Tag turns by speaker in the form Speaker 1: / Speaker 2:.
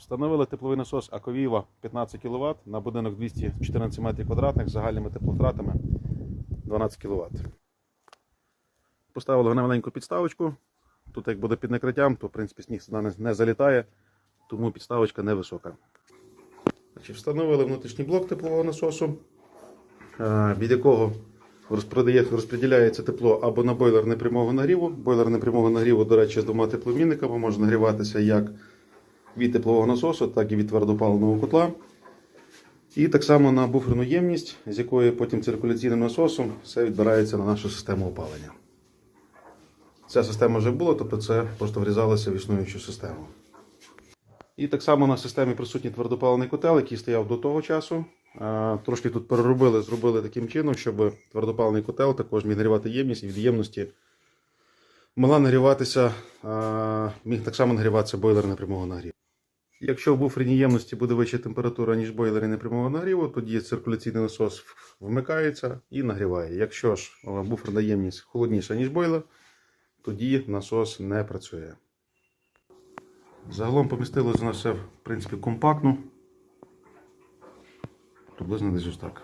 Speaker 1: Встановили тепловий насос Аковіва 15 кВт на будинок 214 метрів квадратних з загальними тепловтратами 12 кВт. Поставили на маленьку підставочку. Тут як буде під накриттям, то в принципі сніг сюди не, не залітає, тому підставочка невисока. Значить, встановили внутрішній блок теплового насосу, е, від якого розподіляється тепло або на бойлер непрямого нагріву. Бойлер непрямого нагріву, до речі, з двома тепломінниками може нагріватися як від теплового насосу, так і від твердопаливного котла. І так само на буферну ємність, з якої потім циркуляційним насосом все відбирається на нашу систему опалення. Ця система вже була, тобто це просто врізалося в існуючу систему. І так само на системі присутній твердопаливний котел, який стояв до того часу. Трошки тут переробили, зробили таким чином, щоб твердопаливний котел також міг нагрівати ємність і від ємності могла нагріватися, міг так само нагріватися бойлер непрямого нагріву. Якщо в буферній ємності буде вища температура, ніж бойлери непрямого нагріву, тоді циркуляційний насос вмикається і нагріває. Якщо ж буферна ємність холодніша, ніж бойлер, тоді насос не працює. Загалом помістилося на все в принципі компактно. Приблизно десь ось так.